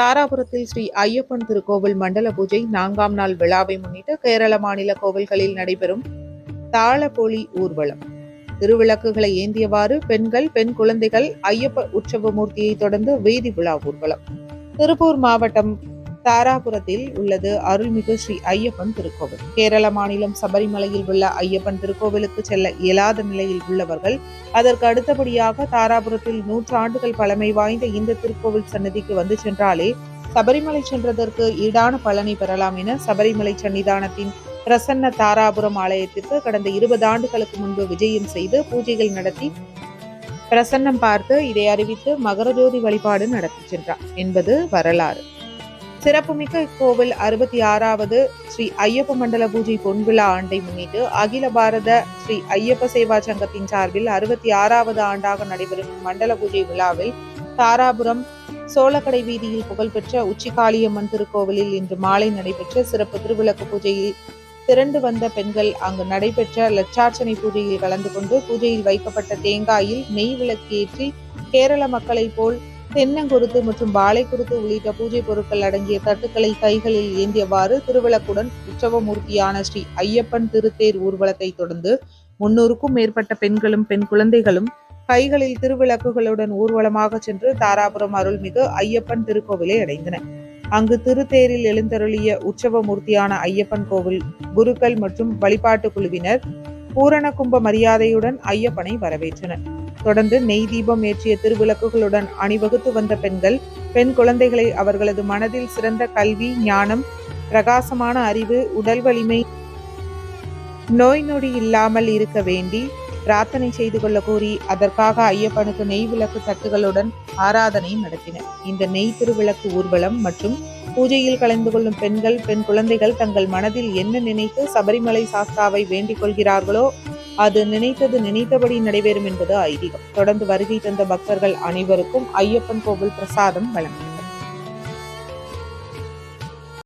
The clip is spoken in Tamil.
தாராபுரத்தில் ஸ்ரீ ஐயப்பன் திருக்கோவில் மண்டல பூஜை நான்காம் நாள் விழாவை முன்னிட்டு கேரள மாநில கோவில்களில் நடைபெறும் தாளபொலி ஊர்வலம். திருவிளக்குகளை ஏந்தியவாறு பெண்கள் பெண் குழந்தைகள் ஐயப்ப உற்சவ மூர்த்தியை தொடர்ந்து வீதி விழா ஊர்வலம். திருப்பூர் மாவட்டம் தாராபுரத்தில் உள்ளது அருள்மிகு ஸ்ரீ ஐயப்பன் திருக்கோவில். கேரள மாநிலம் சபரிமலையில் உள்ள ஐயப்பன் திருக்கோவிலுக்கு செல்ல இயலாத நிலையில் உள்ளவர்கள் அதற்கு அடுத்தபடியாக தாராபுரத்தில் நூற்றாண்டுகள் பழமை வாய்ந்த இந்த திருக்கோவில் சன்னதிக்கு வந்து சென்றாலே சபரிமலை சென்றதற்கு ஈடான பலனை பெறலாம் என சபரிமலை சன்னிதானத்தின் பிரசன்ன தாராபுரம் ஆலயத்திற்கு கடந்த இருபது ஆண்டுகளுக்கு முன்பு விஜயம் செய்து பூஜைகள் நடத்தி பிரசன்னம் பார்த்து இதை அறிவித்து மகரஜோதி வழிபாடு நடத்தி சென்றார். என்பது வரலாறு. சிறப்புமிக்க இக்கோவில் அறுபத்தி ஆறாவது ஸ்ரீ ஐயப்ப மண்டல பூஜை பொன்விழா ஆண்டை முன்னிட்டு அகில பாரத ஸ்ரீ ஐயப்ப சேவா சங்கத்தின் சார்பில் அறுபத்தி ஆறாவது ஆண்டாக நடைபெறும் மண்டல பூஜை விழாவில் தாராபுரம் சோழக்கடை வீதியில் புகழ்பெற்ற உச்சிகாளியம்மன் திருக்கோவிலில் இன்று மாலை நடைபெற்ற சிறப்பு திருவிளக்கு பூஜையில் திரண்டு வந்த பெண்கள் அங்கு நடைபெற்ற லட்சார்ச்சனை பூஜையில் கலந்து கொண்டு பூஜையில் வைக்கப்பட்ட தேங்காயில் நெய் விளக்கேற்றி கேரள மக்களைப் போல் தென்னங்குருத்து மற்றும் வாழைக்குருத்து உள்ளிட்ட பூஜை பொருட்கள் அடங்கிய தட்டுக்களை கைகளில் ஏந்தியவாறு திருவிளக்குடன் உற்சவமூர்த்தியான ஸ்ரீ ஐயப்பன் திருத்தேர் ஊர்வலத்தை தொடர்ந்து முன்னூறுக்கும் மேற்பட்ட பெண்களும் பெண் குழந்தைகளும் கைகளில் திருவிளக்குகளுடன் ஊர்வலமாக சென்று தாராபுரம் அருள்மிகு ஐயப்பன் திருக்கோவிலை அடைந்தன. அங்கு திருத்தேரில் எழுந்தருளிய உற்சவ மூர்த்தியான ஐயப்பன் கோவில் குருக்கள் மற்றும் வழிபாட்டு குழுவினர் பூரண கும்ப மரியாதையுடன் ஐயப்பனை வரவேற்றனர். தொடர்ந்து நெய் தீபம் ஏற்றிய திருவிளக்குகளுடன் அணிவகுத்து வந்த பெண்கள் பெண் குழந்தைகளை அவர்களது மனதில் சிறந்த கல்வி ஞானம் பிரகாசமான அறிவு உடல் வலிமை நோய் நொடி இல்லாமல் இருக்க வேண்டி பிரார்த்தனை செய்து கொள்ள கூறி அதற்காக ஐயப்பனுக்கு நெய் விளக்கு தட்டுகளுடன் ஆராதனை நடத்தினர். இந்த நெய் திருவிளக்கு ஊர்வலம் மற்றும் பூஜையில் கலந்து கொள்ளும் பெண்கள் பெண் குழந்தைகள் தங்கள் மனதில் என்ன நினைத்து சபரிமலை சாஸ்தாவை வேண்டிக் கொள்கிறார்களோ அது நினைத்தது நினைத்தபடி நடைபெறும் என்பது ஐதீகம். தொடர்ந்து வருகை தந்த பக்தர்கள் அனைவருக்கும் ஐயப்பன் கோவில் பிரசாதம் வழங்கினார்